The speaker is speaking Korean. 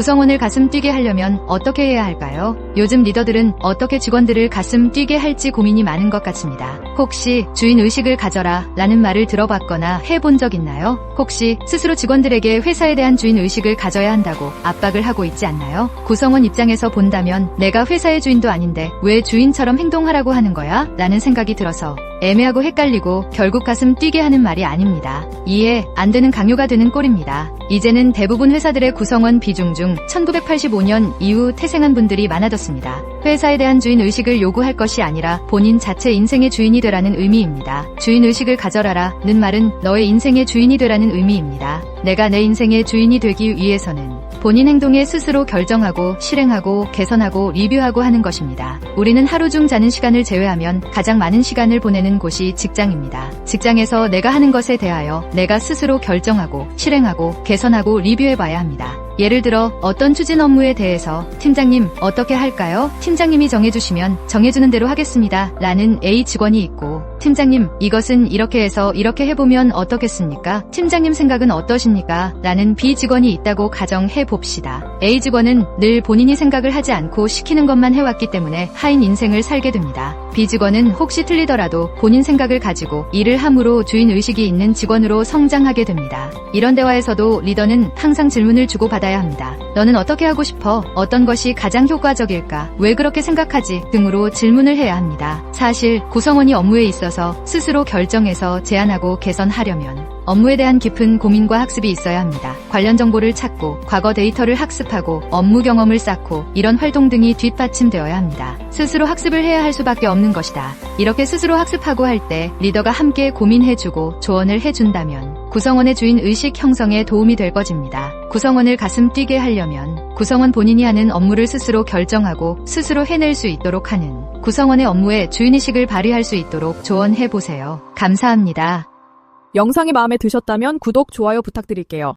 구성원을 가슴 뛰게 하려면 어떻게 해야 할까요? 요즘 리더들은 어떻게 직원들을 가슴 뛰게 할지 고민이 많은 것 같습니다. 혹시 주인 의식을 가져라 라는 말을 들어봤거나 해본 적 있나요? 혹시 스스로 직원들에게 회사에 대한 주인 의식을 가져야 한다고 압박을 하고 있지 않나요? 구성원 입장에서 본다면 내가 회사의 주인도 아닌데 왜 주인처럼 행동하라고 하는 거야? 라는 생각이 들어서 애매하고 헷갈리고 결국 가슴 뛰게 하는 말이 아닙니다. 이해 안 되는 강요가 되는 꼴입니다. 이제는 대부분 회사들의 구성원 비중 중 1985년 이후 태생한 분들이 많아졌습니다. 회사에 대한 주인 의식을 요구할 것이 아니라 본인 자체 인생의 주인이 되라는 의미입니다. 주인 의식을 가져라라는 말은 너의 인생의 주인이 되라는 의미입니다. 내가 내 인생의 주인이 되기 위해서는 본인 행동에 스스로 결정하고 실행하고 개선하고 리뷰하고 하는 것입니다. 우리는 하루 중 자는 시간을 제외하면 가장 많은 시간을 보내는 곳이 직장입니다. 직장에서 내가 하는 것에 대하여 내가 스스로 결정하고 실행하고 개선하고 리뷰해봐야 합니다. 예를 들어 어떤 추진 업무에 대해서 팀장님 어떻게 할까요? 팀장님이 정해주시면 정해주는 대로 하겠습니다. 라는 A 직원이 있고 팀장님 이것은 이렇게 해서 이렇게 해보면 어떻겠습니까? 팀장님 생각은 어떠십니까? 라는 B 직원이 있다고 가정해 봅시다. A 직원은 늘 본인이 생각을 하지 않고 시키는 것만 해왔기 때문에 하인 인생을 살게 됩니다. B 직원은 혹시 틀리더라도 본인 생각을 가지고 일을 함으로 주인 의식이 있는 직원으로 성장하게 됩니다. 이런 대화에서도 리더는 항상 질문을 주고받아야 합니다. 너는 어떻게 하고 싶어? 어떤 것이 가장 효과적일까? 왜 그렇게 생각하지? 등으로 질문을 해야 합니다. 사실 구성원이 업무에 있어서 스스로 결정해서 제안하고 개선하려면 업무에 대한 깊은 고민과 학습이 있어야 합니다. 관련 정보를 찾고 과거 데이터를 학습하고 업무 경험을 쌓고 이런 활동 등이 뒷받침되어야 합니다. 스스로 학습을 해야 할 수밖에 없는 것이다. 이렇게 스스로 학습하고 할 때 리더가 함께 고민해주고 조언을 해준다면 구성원의 주인 의식 형성에 도움이 될 것입니다. 구성원을 가슴 뛰게 하려면 구성원 본인이 하는 업무를 스스로 결정하고 스스로 해낼 수 있도록 하는 구성원의 업무에 주인의식을 발휘할 수 있도록 조언해 보세요. 감사합니다. 영상이 마음에 드셨다면 구독, 좋아요 부탁드릴게요.